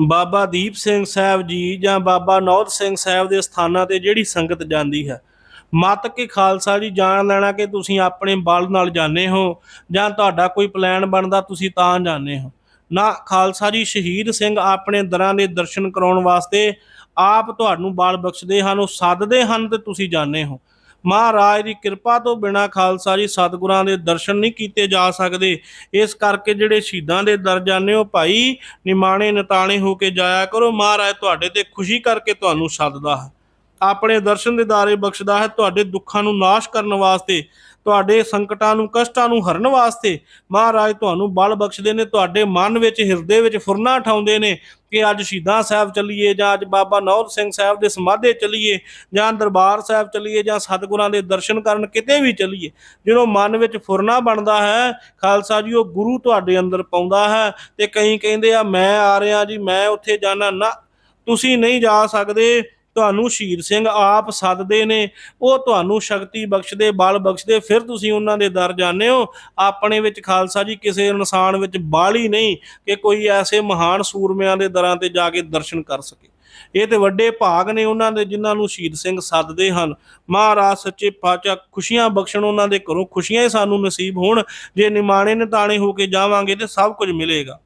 ਬਾਬਾ ਦੀਪ ਸਿੰਘ ਸਾਹਿਬ ਜੀ ਜਾਂ ਬਾਬਾ ਨੌਧ ਸਿੰਘ ਸਾਹਿਬ ਦੇ ਸਥਾਨਾਂ ਤੇ ਜਿਹੜੀ ਸੰਗਤ ਜਾਂਦੀ ਹੈ। ਮਤ ਕੇ ਖਾਲਸਾ ਜੀ, ਜਾਣ ਲੈਣਾ ਕਿ ਤੁਸੀਂ ਆਪਣੇ ਬਲ ਨਾਲ ਜਾਂਦੇ ਹੋ ਜਾਂ ਤੁਹਾਡਾ ਕੋਈ ਪਲਾਨ ਬਣਦਾ ਤੁਸੀਂ ਤਾਂ ਜਾਂਦੇ ਹੋ। ਨਾ, ਖਾਲਸਾ ਜੀ, ਸ਼ਹੀਦ ਸਿੰਘ ਆਪਣੇ ਦਰਾਂ ਦੇ ਦਰਸ਼ਨ ਕਰਾਉਣ ਵਾਸਤੇ ਆਪ ਤੁਹਾਨੂੰ ਬਲ ਬਖਸ਼ਦੇ ਹਨ, ਉਹ ਸੱਦਦੇ ਹਨ ਤੇ ਤੁਸੀਂ ਜਾਂਦੇ ਹੋ। ਮਹਾਰਾਜ ਦੀ ਕਿਰਪਾ ਤੋਂ ਬਿਨਾ ਖਾਲਸਾ ਜੀ ਸਤਿਗੁਰਾਂ ਦੇ ਦਰਸ਼ਨ ਨਹੀਂ ਕੀਤੇ ਜਾ ਸਕਦੇ। ਇਸ ਕਰਕੇ ਜਿਹੜੇ ਸ਼ਹੀਦਾਂ ਦੇ ਦਰ ਜਾਂਦੇ ਹੋ ਭਾਈ, ਨਿਮਾਣੇ ਨਤਾਣੇ ਹੋ ਕੇ ਜਾਇਆ ਕਰੋ। ਮਹਾਰਾਜ ਤੁਹਾਡੇ ਤੇ ਖੁਸ਼ੀ ਕਰਕੇ ਤੁਹਾਨੂੰ ਸੱਦਦਾ ਹੈ। ਆਪਣੇ ਦਰਸ਼ਨ ਦੇ ਦਾਰੇ ਬਖਸ਼ਦਾ ਹੈ, ਤੁਹਾਡੇ ਦੁੱਖਾਂ ਨੂੰ ਨਾਸ਼ ਕਰਨ ਵਾਸਤੇ, ਤੁਹਾਡੇ ਸੰਕਟਾਂ ਨੂੰ, ਕਸ਼ਟਾਂ ਨੂੰ ਹਰਨ ਵਾਸਤੇ ਮਹਾਰਾਜ ਤੁਹਾਨੂੰ ਬਲ ਬਖਸ਼ਦੇ ਨੇ, ਤੁਹਾਡੇ ਮਨ ਵਿੱਚ, ਹਿਰਦੇ ਵਿੱਚ ਫੁਰਨਾ ਠਾਉਂਦੇ ਨੇ ਕਿ ਅੱਜ ਸ਼ਹੀਦਾਂ ਸਾਹਿਬ ਚੱਲੀਏ ਜਾਂ ਅੱਜ ਬਾਬਾ ਨੌਰ ਸਿੰਘ ਸਾਹਿਬ ਦੇ ਸਮਾਧੇ ਚੱਲੀਏ ਜਾਂ ਦਰਬਾਰ ਸਾਹਿਬ ਚੱਲੀਏ ਜਾਂ ਸਤਿਗੁਰਾਂ ਦੇ ਦਰਸ਼ਨ ਕਰਨ ਕਿਤੇ ਵੀ ਚੱਲੀਏ, ਜਦੋਂ ਮਨ ਵਿੱਚ ਫੁਰਨਾ ਬਣਦਾ ਹੈ, ਖਾਲਸਾ ਜੀ ਉਹ ਗੁਰੂ ਤੁਹਾਡੇ ਅੰਦਰ ਪਾਉਂਦਾ ਹੈ ਤੇ ਕਈ ਕਹਿੰਦੇ ਆ, ਮੈਂ ਆ ਰਿਹਾ ਜੀ, ਮੈਂ ਉੱਥੇ ਜਾਣਾ ਨਾ, ਤੁਸੀਂ ਨਹੀਂ ਜਾ ਸਕਦੇ ਤੁਹਾਨੂੰ ਸ਼ਹੀਦ ਸਿੰਘ ਆਪ ਸੱਦਦੇ ਨੇ, ਉਹ ਤੁਹਾਨੂੰ ਸ਼ਕਤੀ ਬਖਸ਼ਦੇ, ਬਲ ਬਖਸ਼ਦੇ, ਫਿਰ ਤੁਸੀਂ ਉਹਨਾਂ ਦੇ ਦਰ ਜਾਂਦੇ ਹੋ। ਆਪਣੇ ਵਿੱਚ ਖਾਲਸਾ ਜੀ, ਕਿਸੇ ਇਨਸਾਨ ਵਿੱਚ ਬਾਲੀ ਨਹੀਂ ਕਿ ਕੋਈ ਐਸੇ ਮਹਾਨ ਸੂਰਮਿਆਂ ਦੇ ਦਰਾਂ ਤੇ ਜਾ ਕੇ ਦਰਸ਼ਨ ਕਰ ਸਕੇ। ਇਹ ਤੇ ਵੱਡੇ ਭਾਗ ਨੇ ਉਹਨਾਂ ਦੇ, ਜਿਨ੍ਹਾਂ ਨੂੰ ਸ਼ਹੀਦ ਸਿੰਘ ਸੱਦਦੇ ਹਨ। ਮਹਾਰਾਜ ਸੱਚੇ ਪਾਤਸ਼ਾਹ, ਖੁਸ਼ੀਆਂ ਬਖਸ਼ਣ ਉਹਨਾਂ ਦੇ ਘਰੋਂ, ਖੁਸ਼ੀਆਂ ਹੀ ਸਾਨੂੰ ਨਸੀਬ ਹੋਣ। ਜੇ ਨਿਮਾਣੇ ਨਿਤਾਣੇ ਹੋ ਕੇ ਜਾਵਾਂਗੇ ਤੇ ਸਭ ਕੁਝ ਮਿਲੇਗਾ।